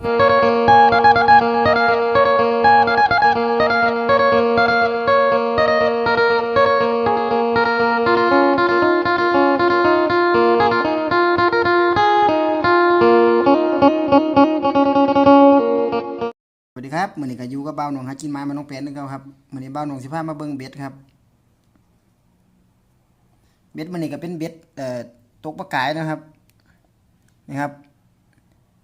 สวัสดีครับมือนี้ก็อยู่กับบ่าหนองหากินไม้มาน้องแปนนึงครับครับมื้อนี้บ่าหนองสิพามาเบิ่งเบ็ดครับ เบ็ดมือนี้ก็เป็นเบ็ดเอ่อตกปลากายนะครับนี่ครับ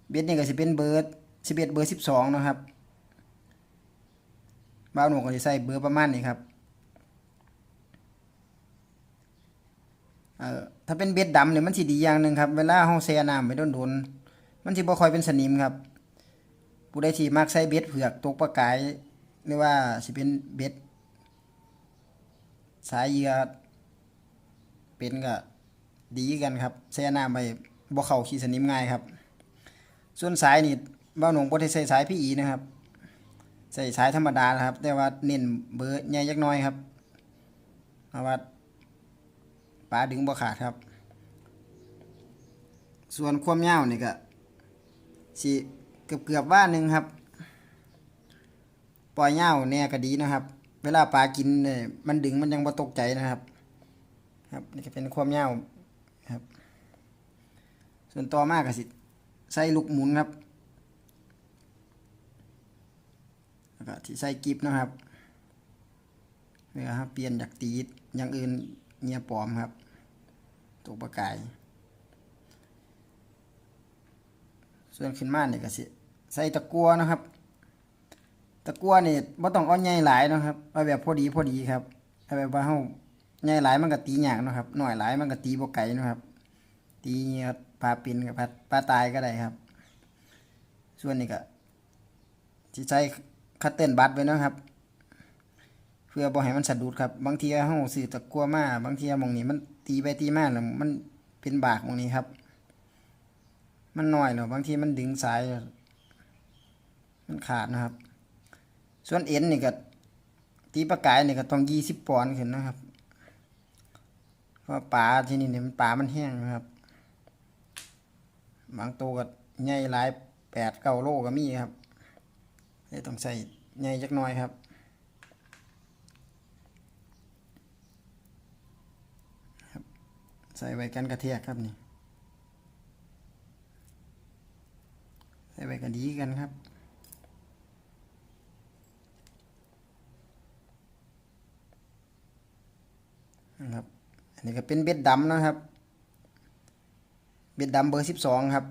เบ็ดนี่ก็สิเป็นเบอร์11เบอร์12นะครับบ่าวหนองก็สิใส่เบอร์ประมาณนี้ครับเอ่อถ้าเป็นเบ็ดดำเนี่ยมันสิดีอย่างหนึ่งครับ เวลาเฮาแช่น้ำไปโดนๆมันสิบ่คอยเป็นสนิมครับ ผู้ใดที่มักใส่เบ็ดเผือกตกปลากายหรือว่าสิเป็นเบ็ดสายเหยื่อเป็นก็ดีกันครับใส่น้ำไปบ่เข้าขี้สนิมง่ายครับ ส่วนสายนี่บ้าหนงบ่ได้ใส่สายพี่อีนะครับ ใส่สายธรรมดาครับ แต่ว่าเน้นเบอร์ใหญ่จักน้อยครับเพราะว่าปลาดึงบ่ขาดครับ ส่วนความยาวนี่ก็สิเกือบเกือบว่าหนึ่งครับ ปล่อยเหย้าแน่ก็ดีนะครับ เวลาปลากินเนี่ยมันดึงมันยังบ่ตกใจนะครับ ครับนี่ก็เป็นความยาวครับ ส่วนต่อมากก็สิ ใส่ลูกหมุนครับแล้วก็ที่ใส่กิบนะครับเพื่อครับเปลี่ยนจากตีดอย่างอื่นเงียปลอมครับตกปลากาย ส่วนขึ้นมาเนี่ยก็สิใส่ตะกัวนะครับ ตะกัวเนี่บ่ต้องเอาใหญ่หลายนะครับเอาแบบพอดีพอดีครับเอาแบบว่าเฮาใหญ่หลายมันก็ตีหยากนะครับหน้อยหลายมันก็ตีบ่ไกลเนะครับ ตีเหยื่อ ปลาปินกับปลาปลาตายก็ได้ครับ ส่วนนี้ก็สิใช้คัตเติ้ลบัดไว้นะครับ เพื่อบ่ให้มันสะดุดครับ บางทีเฮาซื้อตะกัวมาบางทีหมองนี้มันตีไปตีมาแล้วมันเป็นบากหมองนี้ครับ มันน้อยเนาะบางทีมันดึงสาย มันขาดนะครับ ส่วนเอ็นนี่ก็ตีปลากายนี่ก็ต้องยี่สิบปอนด์ขึ้นนะครับ เพราะปลาที่นี่เนี่ยมันปลามันแห้งนะครับ บางตัวก็ใหญ่หลายแปดเก้าโลก็มีครับเลยต้องใส่ใหญ่จักหน่อยครับใส่ไว้กันกระเทียกครับนี่ ใส่ไว้ก็ดีกันครับ นะครับ อันนี้ก็เป็นเบ็ดดำนะครับ เบ็ดดำเบอร์สิบสองครับ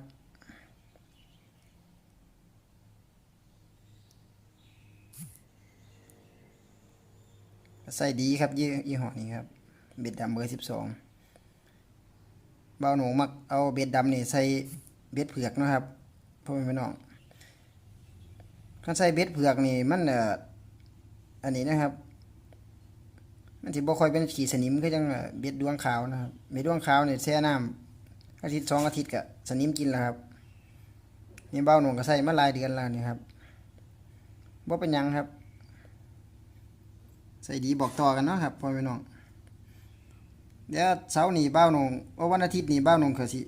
ใส่ดีครับยี่ยี่ห้อนี้ครับ เบ็ดดำเบอร์สิบสองเบาหนูมักเอาเบ็ดดำนี่ใส่เบ็ดเผือกนะครับพ่อแม่พี่น้องกาใส่เบ็ดเผือกนี่มันเอ่ออันนี้นะครับ มันสิบ่ค่อยเป็นขีสนิมคือจังเอ่อเบ็ดดวงขาวนะครับเบ็ดดวงขาวเนี่ยแช่น้ำ อาทิตย์สองอาทิตย์ก็สนิมกินแล้วครับนี่เบ้าหนุ่งก็ใส่มาหลายเดือนแล้วนี่ครับบ่าเป็นยังครับ ใส่ดีบอกต่อกันเนาะครับพ่อแม่น้องเดี๋ยวเสาร์นี้เบ้าหนุ่งว่าวันอาทิตย์นี้เบ้าหนุ่งเขาสิ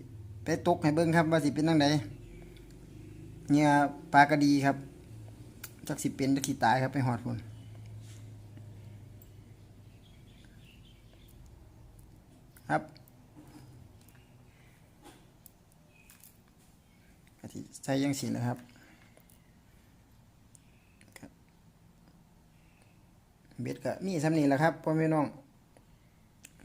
ไปตกให้เบิ่งครับว่าสิเป็นจังไดเนี่ยปลากระดีครับจักสิเป็นจักสิตายครับไปหอดพุ่นครับกะ ทิใช่ยังสีนะครับครับเบ็ดก็มีสำนีแหละครับพ่อแม่น้อง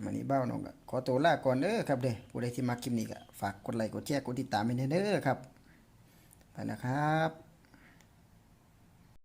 มันนี้เบ้าน้องก็ขอตัวลาก่อนเด้อครับเด้อผู้ใดที่มาคลิปนี้ก็ฝากกดไลค์กดแชร์กดติดตามให้เด้อครับไปนะครับ